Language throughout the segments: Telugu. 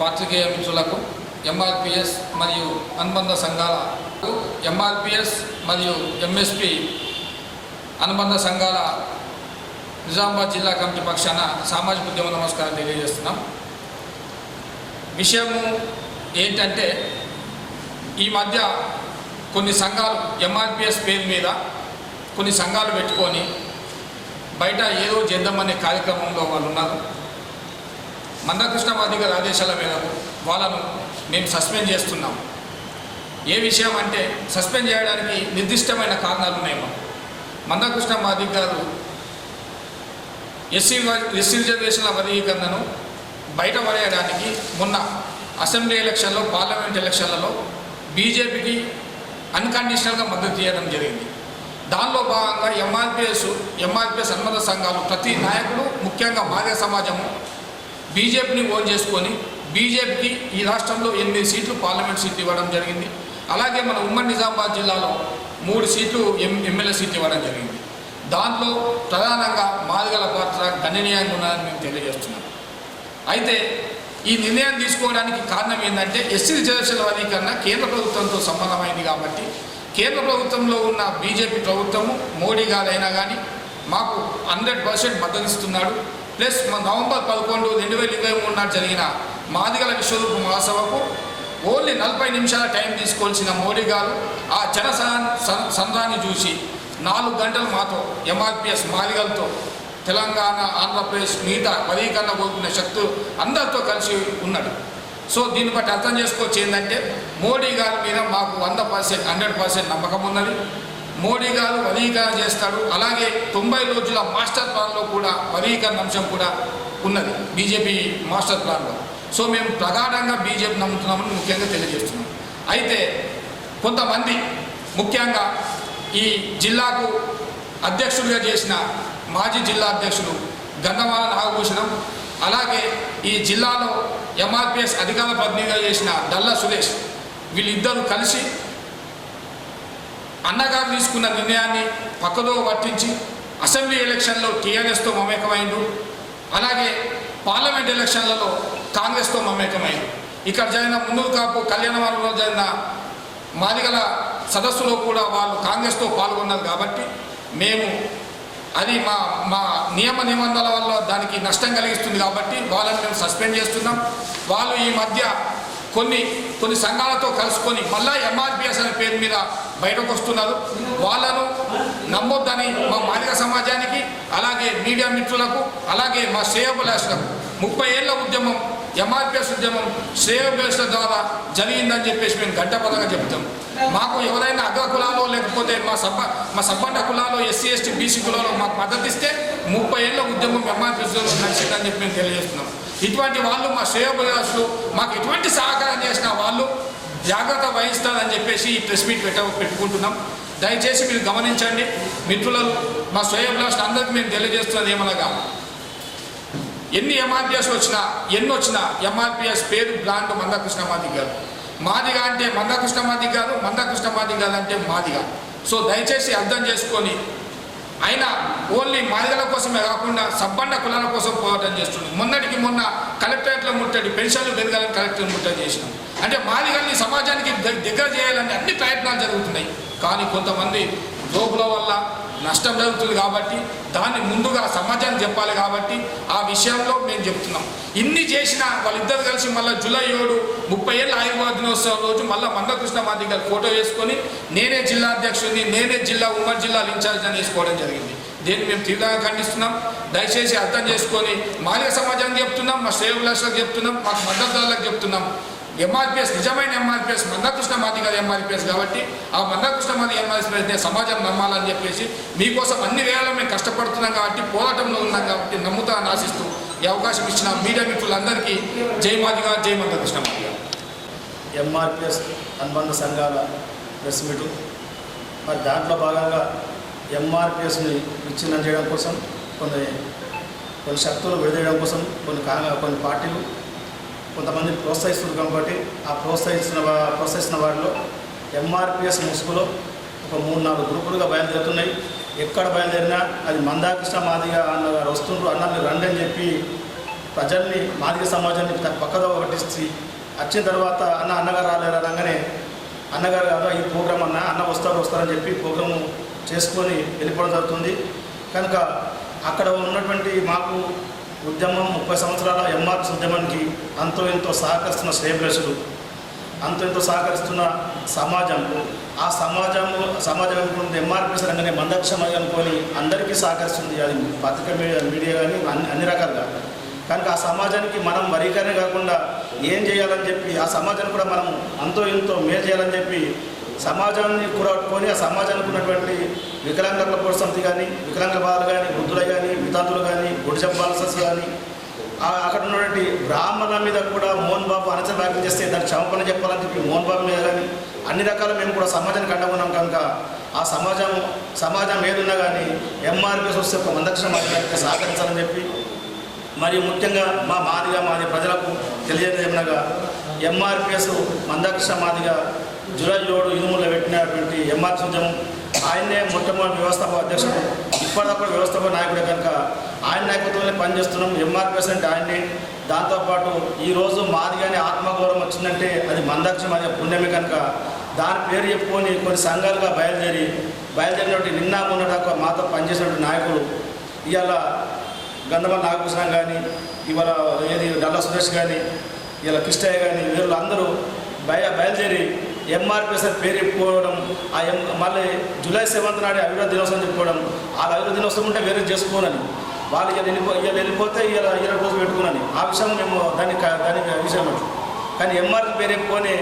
పాత్రికేయ మిత్రులకు ఎంఆర్పిఎస్ మరియు అనుబంధ సంఘాల ఎంఆర్పిఎస్ మరియు ఎంఎస్పి అనుబంధ సంఘాల నిజామాబాద్ జిల్లా కమిటీ పక్షాన సామాజిక ఉద్యమ నమస్కారం తెలియజేస్తున్నాం. విషయము ఏంటంటే ఈ మధ్య కొన్ని సంఘాలు ఎంఆర్పిఎస్ పేరు మీద కొన్ని సంఘాలు పెట్టుకొని బయట ఏదో చేద్దామనే కార్యక్రమంలో వాళ్ళు ఉన్నారు. మందకృష్ణవాది గారి ఆదేశాల మేరకు వాళ్ళను మేము సస్పెండ్ చేస్తున్నాం ఏ విషయం అంటే సస్పెండ్ చేయడానికి నిర్దిష్టమైన కారణాలు ఉన్నాయి మందకృష్ణ మాదిక్ గారు ఎస్సీ ఎస్సీ రిజర్వేషన్ల వర్గీకరణను బయట పడేయడానికి మొన్న అసెంబ్లీ ఎలక్షన్లో పార్లమెంట్ ఎలక్షన్లలో బీజేపీకి అన్కండిషనల్గా మద్దతు చేయడం జరిగింది. దానిలో భాగంగా ఎంఆర్పిఎస్ ఎంఆర్పిఎస్ అనుమత సంఘాలు ప్రతి నాయకుడు ముఖ్యంగా మాదిగ సమాజము బీజేపీని ఓన్ చేసుకొని బీజేపీకి ఈ రాష్ట్రంలో ఎనిమిది సీట్లు పార్లమెంట్ సీట్లు ఇవ్వడం జరిగింది. అలాగే మన ఉమ్మడి నిజామాబాద్ జిల్లాలో మూడు సీట్లు ఎం ఎమ్మెల్యే సీట్లు ఇవ్వడం జరిగింది. దాంట్లో ప్రధానంగా మాదిగల పాత్ర గణనీయంగా ఉన్నదని మేము తెలియజేస్తున్నాం. అయితే ఈ నిర్ణయం తీసుకోవడానికి కారణం ఏంటంటే ఎస్సీ రిజర్వేషన్ల వర్గీకరణ కేంద్ర ప్రభుత్వంతో సంబంధమైంది కాబట్టి కేంద్ర ప్రభుత్వంలో ఉన్న బీజేపీ ప్రభుత్వము మోడీ గారైనా కానీ మాకు హండ్రెడ్ పర్సెంట్ మద్దతు ఇస్తున్నాడు. ప్లస్ మన నవంబర్ పదకొండు రెండు వేల ఇరవై మూడు నాడు జరిగిన మాదిగల విశ్వరూప మహాసభకు ఓన్లీ నలభై నిమిషాల టైం తీసుకోవాల్సిన మోడీ గారు ఆ జన సంద్రాన్ని చూసి నాలుగు గంటలు మాతో ఎంఆర్పిఎస్ మాదిగలతో తెలంగాణ ఆంధ్రప్రదేశ్ మిగతా వర్గీకరణ కోరుకునే శక్తులు అందరితో కలిసి ఉన్నాడు. సో దీన్ని బట్టి అర్థం చేసుకోవచ్చు ఏంటంటే మోడీ గారి మీద మాకు వంద పర్సెంట్ హండ్రెడ్ పర్సెంట్ నమ్మకం ఉన్నది. మోడీ గారు వర్గీకరణ చేస్తాడు అలాగే తొంభై రోజుల మాస్టర్ ప్లాన్లో కూడా వర్గీకరణ అంశం కూడా ఉన్నది. బీజేపీ మాస్టర్ ప్లాన్లో. సో మేము ప్రగాఢంగా బీజేపీ నమ్ముతున్నామని ముఖ్యంగా తెలియజేస్తున్నాం. అయితే కొంతమంది ముఖ్యంగా ఈ జిల్లాకు అధ్యక్షుడిగా చేసిన మాజీ జిల్లా అధ్యక్షుడు గంధమాల నాగభూషణం అలాగే ఈ జిల్లాలో ఎంఆర్పిఎస్ అధికార ప్రతినిధిగా చేసిన డల్లా సురేష్ వీళ్ళిద్దరూ కలిసి అన్నగారు తీసుకున్న నిర్ణయాన్ని పక్కదో పట్టించి అసెంబ్లీ ఎలక్షన్లో టీఆర్ఎస్తో మమేకమైండు. అలాగే పార్లమెంట్ ఎలక్షన్లలో కాంగ్రెస్తో మమేకమైంది ఇక్కడ జరిగిన ముందు కాపు కళ్యాణవరంలో జరిగిన మాదిగల సదస్సులో కూడా వాళ్ళు కాంగ్రెస్తో పాల్గొన్నారు కాబట్టి మేము అది మా మా నియమ నిబంధనల వల్ల దానికి నష్టం కలిగిస్తుంది కాబట్టి వాళ్ళని మేము సస్పెండ్ చేస్తున్నాం. వాళ్ళు ఈ మధ్య కొన్ని కొన్ని సంఘాలతో కలుసుకొని మళ్ళా ఎంఆర్పిఎస్ అనే పేరు మీద బయటకు వస్తున్నారు. వాళ్ళను నమ్మొద్దని మా మాదిక సమాజానికి అలాగే మీడియా మిత్రులకు అలాగే మా శ్రేయోభిలాషులకు ముప్పై ఏళ్ళ ఉద్యమం ఎంఆర్పిఎస్ ఉద్యమం శ్రేయోభిలాషుల ద్వారా జరిగిందని చెప్పేసి మేము గంటపదంగా చెప్తాం. మాకు ఎవరైనా అగ్ర కులాలో లేకపోతే మా సబ్బ మా సబ్బండ కులాలో ఎస్సీ ఎస్టీ బీసీ కులాలో మాకు మద్దతు ఇస్తే ముప్పై ఏళ్ళ ఉద్యమం ఎంఆర్పిఎస్ నడిచిందని చెప్పి మేము తెలియజేస్తున్నాం. ఇటువంటి వాళ్ళు మా శ్రేయోభిలాషులు మాకు ఎటువంటి సహకారం చేసిన వాళ్ళు జాగ్రత్త వహిస్తారని చెప్పేసి ఈ ప్రెస్ మీట్ పెట్ట పెట్టుకుంటున్నాం. దయచేసి మీరు గమనించండి. మిత్రులను మా శ్రేయోభిలాషులు అందరికీ మేము తెలియజేస్తున్నది ఏమనగా ఎన్ని ఎంఆర్పిఎస్ వచ్చినా ఎన్ని వచ్చినా ఎంఆర్పిఎస్ పేరు బ్రాండ్ మందకృష్ణమాది గారు. మాదిగా అంటే మందకృష్ణమాది గారు మందకృష్ణమాది గారు అంటే మాదిగా సో దయచేసి అర్థం చేసుకొని ఆయన ఓన్లీ మాదిగల కోసమే కాకుండా సబ్బండ కులాల కోసం పోరాటం చేస్తుంది మొన్నటికి మొన్న కలెక్టరేట్లో ముట్టడి పెన్షన్లు పెరగాలని కలెక్టర్ ముట్టడి చేసినాం. అంటే మాదిగల్ని సమాజానికి దగ్గర చేయాలని అన్ని ప్రయత్నాలు జరుగుతున్నాయి. కానీ కొంతమంది లోపుల వల్ల నష్టం జరుగుతుంది కాబట్టి దాన్ని ముందుగా సమాజానికి చెప్పాలి కాబట్టి ఆ విషయంలో మేము చెప్తున్నాం. ఇన్ని చేసినా వాళ్ళిద్దరు కలిసి మళ్ళీ జూలై ఏడు ముప్పై ఏళ్ళ ఆయుర్వేద దినోత్సవం రోజు మళ్ళీ మందకృష్ణ మాది గారు ఫోటో వేసుకొని నేనే జిల్లా అధ్యక్షుడిని నేనే జిల్లా ఉమ్మడి జిల్లాలు ఇన్ఛార్జ్ అని వేసుకోవడం జరిగింది. దీన్ని మేము తీవ్రంగా ఖండిస్తున్నాం. దయచేసి అర్థం చేసుకొని మాలిక సమాజానికి చెప్తున్నాం మా శ్రేయోభిలాషులకు చెప్తున్నాం మాకు మద్దతుదారులకు చెప్తున్నాం. ఎంఆర్పిఎస్ నిజమైన ఎంఆర్పిఎస్ మందకృష్ణ మాది గారి ఎంఆర్పిఎస్ కాబట్టి ఆ మందకృష్ణ మాది ఎంఆర్పిఎస్ సమాజం నమ్మాలని చెప్పేసి మీకోసం అన్ని వేళ మేము కష్టపడుతున్నాం కాబట్టి పోరాటంలో ఉన్నాం కాబట్టి నమ్ముతా అని ఆశిస్తూ ఈ అవకాశం ఇచ్చిన మీడియా మిత్రులందరికీ జై మాదిగా జై మందకృష్ణ మాది గారు ఎంఆర్పిఎస్ అనుబంధ సంఘాల ప్రెస్ మీటు. మరి దాంట్లో భాగంగా ఎంఆర్పిఎస్ని విచ్ఛిన్నం చేయడం కోసం కొన్ని కొన్ని శక్తులు విడదీయడం కోసం కొన్ని కొన్ని పార్టీలు కొంతమంది ప్రోత్సహిస్తున్నారు కాబట్టి ఆ ప్రోత్సహించిన ప్రోత్సహించిన ప్రోత్సహిస్తున్న వారిలో ఎంఆర్పిఎస్ ముసుగులో ఒక మూడు నాలుగు గ్రూపులుగా బయలుదేరుతున్నాయి. ఎక్కడ బయలుదేరినా అది మందాకృష్ణ మాదిగ అన్న గారు వస్తుండ్రు అన్న మీరు రండి అని చెప్పి ప్రజల్ని మాదిగ సమాజాన్ని పక్కదో పట్టించి వచ్చిన తర్వాత అన్న అన్నగారు రాలేరు అనగానే అన్నగారు కాదు ఈ ప్రోగ్రాం అన్న అన్న వస్తారు వస్తారని చెప్పి ప్రోగ్రాము చేసుకొని వెళ్ళిపోవడం జరుగుతుంది. కనుక అక్కడ ఉన్నటువంటి మాకు ఉద్యమం ముప్పై సంవత్సరాల ఎంఆర్ఎస్ ఉద్యమానికి అంతో ఎంతో సహకరిస్తున్న శ్రేయభిలాషులు అంతో ఎంతో సహకరిస్తున్న సమాజం ఆ సమాజము సమాజం అనుకుంటే ఎంఆర్పిఎస్ రంగనే మందక్షమై అనుకొని అందరికీ సహకరిస్తుంది. అది పత్రిక మీడియా మీడియా కానీ అన్ని అన్ని రకాలుగా. కనుక ఆ సమాజానికి మనం వరీకరణ కాకుండా ఏం చేయాలని చెప్పి ఆ సమాజాన్ని కూడా మనం అంతో ఎంతో మేలు చేయాలని చెప్పి సమాజాన్ని కూడా ఆ సమాజానికి ఉన్నటువంటి వికలాంగుల పరిస్థితి కానీ వికలాంగ బాధలు కానీ వృద్ధులు కానీ వితాంతులు కానీ గుడిజం బాలసస్ కానీ అక్కడ ఉన్నటువంటి బ్రాహ్మణ మీద కూడా మోహన్ బాబు అనచన వ్యాఖ్యలు చేస్తే దాన్ని క్షమపణ చెప్పాలని చెప్పి మోహన్ బాబు మీద కానీ అన్ని రకాల మేము కూడా సమాజానికి అండగున్నాం కనుక ఆ సమాజం సమాజం ఏదున్నా కానీ ఎంఆర్పిఎస్ వస్తే ఒక వందక్షణ మాట్లాడితే సహకరించాలని చెప్పి మరియు ముఖ్యంగా మా మాదిగా మాది ప్రజలకు తెలియజేయమనగా ఎంఆర్పిఎస్ మందక్ష మాదిగా జూలై ఏడు ఇనుములో పెట్టినటువంటి ఎంఆర్ ఉద్యమం ఆయన్నే మొట్టమొదటి వ్యవస్థాపక అధ్యక్షుడు ఇప్పటిదాకా వ్యవస్థాపక నాయకుడే కనుక ఆయన నాయకత్వంలో పనిచేస్తున్నాం ఎంఆర్ ప్రెసిడెంట్ ఆయన్ని. దాంతోపాటు ఈరోజు మాదిగానే ఆత్మగౌరవం వచ్చిందంటే అది మందక్ష మాదిగా పుణ్యమే కనుక. దాని పేరు చెప్పుకొని కొన్ని సంఘాలుగా బయలుదేరి బయలుదేరినటువంటి నిన్న మొన్నటాక మాతో పనిచేసినటువంటి నాయకుడు ఇవాళ గంధమ నాగభూషణం కానీ ఇవాళ ఏది డల్లా సురేష్ కానీ ఇలా కిష్టయ్య కానీ వీళ్ళు అందరూ బయ బయలుదేరి ఎంఆర్పిఎస్ అని పేరు చెప్పుకోవడం ఆ ఎం మళ్ళీ జూలై సెవెంత్ నాడు అభివృద్ధి దినోత్సవం చెప్పుకోవడం ఆ అభివృద్ధి దినోత్సవం ఉంటే వేరే చేసుకోనని. వాళ్ళు ఇలా వెళ్ళిపో ఇలా వెళ్ళిపోతే ఇలా ఇరవై రోజు పెట్టుకున్నాను ఆ విషయం మేము దాన్ని దాని విషయం కానీ ఎంఆర్పి పేరు చెప్పుకొని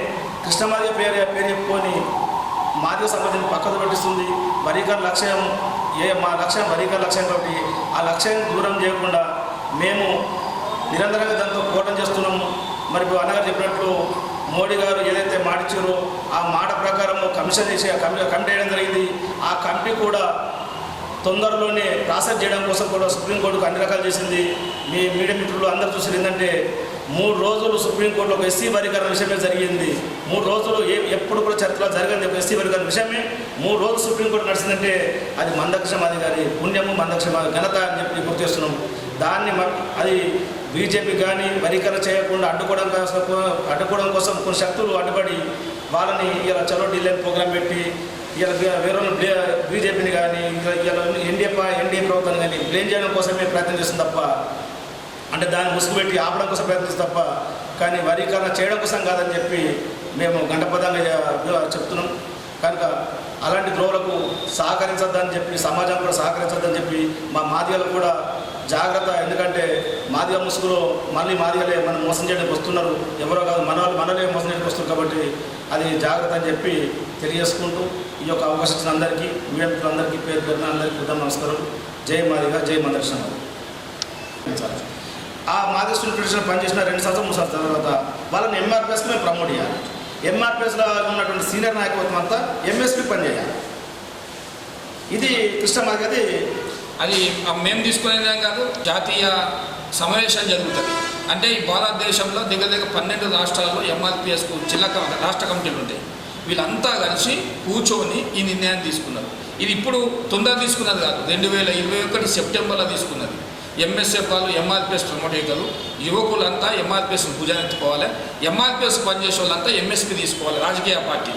కృష్ణమాదిగ పేరు పేరు చెప్పుకొని మాదిగ సమాజాన్ని పక్కకు పట్టిస్తుంది. వరీకర లక్ష్యం ఏ మా లక్ష్యం వరీకర లక్ష్యం కాబట్టి ఆ లక్ష్యాన్ని దూరం చేయకుండా మేము నిరంతరంగా దాంతో పోరాటం చేస్తున్నాము. మరి అన్నగారు చెప్పినట్లు మోడీ గారు ఏదైతే మాట ఆ మాట ప్రకారం కమిషన్ చేసి ఆ కమిటీ కమిటీ వేయడం జరిగింది. ఆ కమిటీ కూడా తొందరలోనే ప్రాసెస్ చేయడం కోసం కూడా సుప్రీంకోర్టుకు అన్ని రకాలు చేసింది. మీ మీడియా మిత్రులు అందరూ చూసారు ఏంటంటే మూడు రోజులు సుప్రీంకోర్టులో ఒక ఎస్సీ వర్గీకరణ విషయమే జరిగింది. మూడు రోజులు ఏ ఎప్పుడు కూడా చరిత్ర జరిగింది ఒక ఎస్సీ వర్గీకరణ విషయమే. మూడు రోజులు సుప్రీంకోర్టు నడిచిందంటే అది మందక్షమాధికారి పుణ్యము మందక్షమాది ఘనత అని చెప్పి గుర్తు చేస్తున్నాం. దాన్ని మ- అది బీజేపీ కానీ వరికర చేయకుండా అడ్డుకోవడం కోసం అడ్డుకోవడం కోసం కొన్ని శక్తులు అడ్డుపడి వాళ్ళని ఇలా చలో ఢిల్లీ ప్రోగ్రాం పెట్టి ఇలా వేరే బీజేపీని కానీ ఇలా ఎన్డీఏ ఎన్డీఏ ప్రభుత్వాన్ని కానీ బ్లేమ్ చేయడం కోసమే ప్రయత్నం చేస్తుంది తప్ప అంటే దాన్ని ముసుగు పెట్టి ఆపడం కోసం ప్రయత్నిస్తుంది తప్ప కానీ వరీకరణ చేయడం కోసం కాదని చెప్పి మేము గంటపదంగా చెప్తున్నాం. కనుక అలాంటి ద్రోవులకు సహకరించొద్దని చెప్పి సమాజం కూడా సహకరించొద్దని చెప్పి మా మాదిగలు కూడా జాగ్రత్త. ఎందుకంటే మాదిగ ముసుగులో మళ్ళీ మాదిగలే మనం మోసం చేయడానికి వస్తున్నారు. ఎవరో కాదు మన వాళ్ళు మనలే మోసం చేయడానికి వస్తున్నారు కాబట్టి అది జాగ్రత్త అని చెప్పి తెలియజేసుకుంటూ ఈ యొక్క అవకాశం ఇచ్చిన అందరికీ మీడియా మిత్రులందరికీ పేరు పేరున అందరికీ ఉదయం నమస్కారం. జై మాదిగ జై మదర్శన ఆ మాదిగ ఫెడరేషన్ పనిచేసిన రెండు సంవత్సరం మూడు సంవత్సరాల తర్వాత వాళ్ళని ఎంఆర్పిఎస్కి మేము ప్రమోట్ చేయాలి. ఎంఆర్పిఎస్లో ఉన్నటువంటి సీనియర్ నాయకత్వం అంతా ఎంఎస్పి పనిచేయాలి ఇది కృష్ణ మాదిగది అది మేము తీసుకునే కాదు జాతీయ సమావేశం జరుగుతుంది. అంటే ఈ భారతదేశంలో దగ్గర దగ్గర పన్నెండు రాష్ట్రాల్లో ఎంఆర్పిఎస్కు జిల్లా రాష్ట్ర కమిటీలు ఉంటాయి. వీళ్ళంతా కలిసి కూర్చొని ఈ నిర్ణయాన్ని తీసుకున్నారు. ఇది ఇప్పుడు తొందర తీసుకున్నది కాదు. రెండు వేల ఇరవై ఒకటి సెప్టెంబర్లో తీసుకున్నది. ఎంఎస్ఎఫ్ వాళ్ళు ఎంఆర్పిఎస్ ప్రమోట్ అవుతారు యువకులంతా ఎంఆర్పిఎస్ని భుజానెత్తుకోవాలి ఎంఆర్పిఎస్ పనిచేసే వాళ్ళంతా ఎంఎస్పి తీసుకోవాలి రాజకీయ పార్టీ.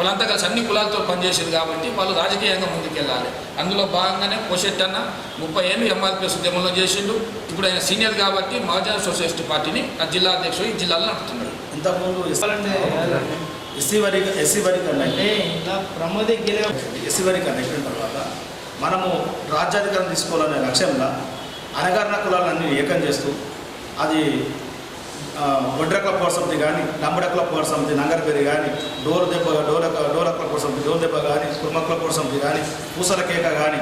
వాళ్ళంతా కలిసి అన్ని కులాలతో పనిచేసేది కాబట్టి వాళ్ళు రాజకీయంగా ముందుకెళ్ళాలి. అందులో భాగంగానే పోషెట్ అన్న ముప్పై ఏళ్ళు ఎంఆర్పిఎస్ ఉద్యమంలో చేసిండు. ఇప్పుడు ఆయన సీనియర్ కాబట్టి మహాజన సోషలిస్ట్ పార్టీని ఆ జిల్లా అధ్యక్షుడు ఈ జిల్లాలో నడుపుతున్నాడు. ఇంతకుముందు ఎస్సీ వరి ఎస్సీ వరికరణ అంటే ఇంకా ప్రమోది ఎస్సీ వరికరణ తర్వాత మనము రాజ్యాధికారం తీసుకోవాలనే లక్ష్యంలో అనగారిన కులాలన్నీ ఏకం చేస్తూ అది ఒడ్రకుల పౌర సమితి కానీ లంబడకుల పౌర సమితి నంగరపేరి కానీ డోర్ దెబ్బ డోర డోరకుల పౌర సమితి డోర్ దెబ్బ కానీ కుర్మకుల పౌర సమితి కానీ పూసల కేక కానీ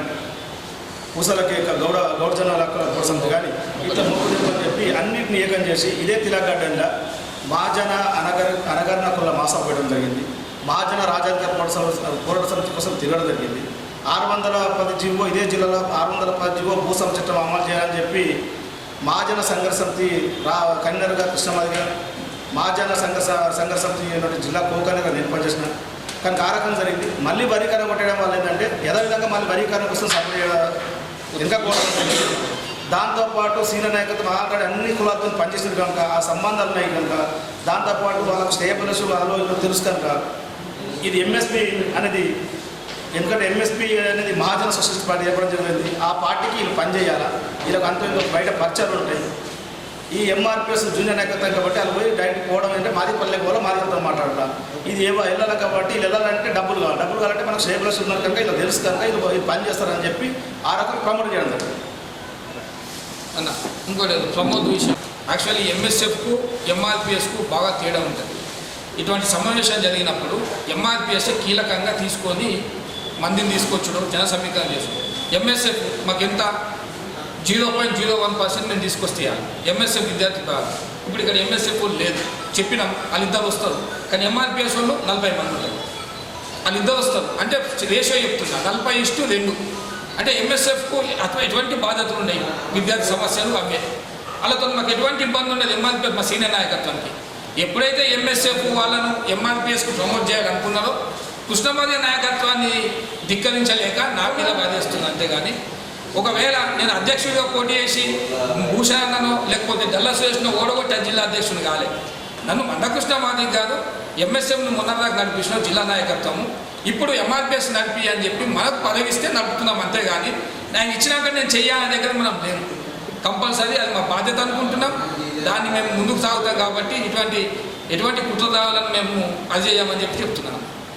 పూసల కేక గౌడ గౌడజనాల పౌర సమితి కానీ ఇట్లా మూడు దెబ్బలు చెప్పి అన్నింటిని ఏకం చేసి ఇదే తిలగడ్డంలో మాజన అనగర్ అనగరణ కుల మాసం పోయడం జరిగింది. మాజన రాజాంగ పోరాట సమితి పోరాట సమితి కోసం తిరగడం జరిగింది. ఆరు వందల పది జీవో ఇదే జిల్లాలో ఆరు వందల పది జీవో భూసం చట్టం అమలు చేయాలని చెప్పి మహాజన సంఘర్ష సమితి రా కన్వీనర్గా కృష్ణమాదిగా మహాజన సంఘర్ష సంఘర్ష సమితి జిల్లా కోకనగా నేను పనిచేసిన. కానీ కారకం జరిగింది. మళ్ళీ వరీకరణ కొట్టడం వల్ల ఏంటంటే యథావిధంగా మళ్ళీ వరీకరణ కోసం సపరేట్ ఇంకా కోరడం దాంతోపాటు సీనియర్ నాయకత్వం ఆల్రెడీ అన్ని కులాలతో పనిచేసింది కనుక ఆ సంబంధాలు ఉన్నాయి కనుక దాంతోపాటు వాళ్ళకు స్టేబుల్స్ ఆలోచనలు తెలుసు కనుక ఇది ఎంఎస్పి అనేది ఎందుకంటే ఎంఎస్పి అనేది మహాజన సోషలిస్ట్ పార్టీ ఏర్పడడం జరిగింది. ఆ పార్టీకి వీళ్ళు పనిచేయాలా వీళ్ళకి అంత ఇంత బయట పరిచయాలు ఉంటాయి. ఈ ఎంఆర్పిఎస్ జూనియర్ నాయకత్వం కాబట్టి వాళ్ళు పోయి డైరెక్ట్ పోవడం అంటే మాది పల్లె పోలో మాదిరితో మాట్లాడటం ఇది ఏమో వెళ్ళాలి కాబట్టి వీళ్ళు వెళ్ళాలంటే డబ్బులు కావాలి. డబ్బులు కావాలంటే మనకు స్టేబుల్స్ ఉన్నారు కనుక ఇలా తెలుసు కనుక ఇది పని చేస్తారని చెప్పి ఆ రకం ప్రమోట్ చేయడం అన్న ఇంకోటి ప్రమోద్ విషయం. యాక్చువల్లీ ఎంఎస్ఎఫ్కు ఎంఆర్పిఎస్కు బాగా తేడా ఉంటుంది. ఇటువంటి సమావేశం జరిగినప్పుడు ఎంఆర్పిఎస్ కీలకంగా తీసుకొని మందిని తీసుకొచ్చడం జన సమీకరణ చేసుకోవడం ఎంఎస్ఎఫ్ మాకు ఎంత zero point zero one percent మేము తీసుకొస్తే ఎంఎస్ఎఫ్ విద్యార్థి కాదు. ఇప్పుడు ఇక్కడ ఎంఎస్ఎఫ్ లేదు. చెప్పినాం వాళ్ళిద్దరు వస్తారు. కానీ ఎంఆర్పిఎస్ వాళ్ళు నలభై మంది ఉంటారు వాళ్ళు ఇద్దరు వస్తారు. అంటే రేషియో చెప్తున్నా. నలభై ఇష్టు రెండు. అంటే ఎంఎస్ఎఫ్కు అథవా ఎటువంటి బాధ్యతలు ఉన్నాయి? విద్యార్థి సమస్యలు అవే. వాళ్ళతో మాకు ఎటువంటి ఇబ్బంది ఉండదు. ఎంఆర్పిఎఫ్ మా సీనియర్ నాయకత్వానికి. ఎప్పుడైతే ఎంఎస్ఎఫ్ వాళ్ళను ఎంఆర్పిఎస్కు ప్రమోట్ చేయాలనుకున్నారో కృష్ణమాది నాయకత్వాన్ని ధిక్కరించలేక నా మీద బాధేస్తుంది అంతేగాని. ఒకవేళ నేను అధ్యక్షుడిగా పోటీ చేసి భూషణను లేకపోతే డల్లా సురేష్ను ఓడగొట్టే జిల్లా అధ్యక్షుడు కాలే. నన్ను మందకృష్ణ మాదిక్ గారు ఎంఎస్ఎంను మొన్నదాకా నడిపించిన జిల్లా నాయకత్వము. ఇప్పుడు ఎంఆర్పిఎస్ నడిపి అని చెప్పి మనకు పదవిస్తే నడుపుతున్నాం అంతేగాని నేను ఇచ్చినాక నేను చెయ్యాలనే దగ్గర మనం లేదు కంపల్సరీ అది మా బాధ్యత అనుకుంటున్నాం. దాన్ని మేము ముందుకు సాగుతాం కాబట్టి ఇటువంటి ఎటువంటి కుట్ర రావాలని మేము అది చేయమని చెప్పి చెప్తున్నాం.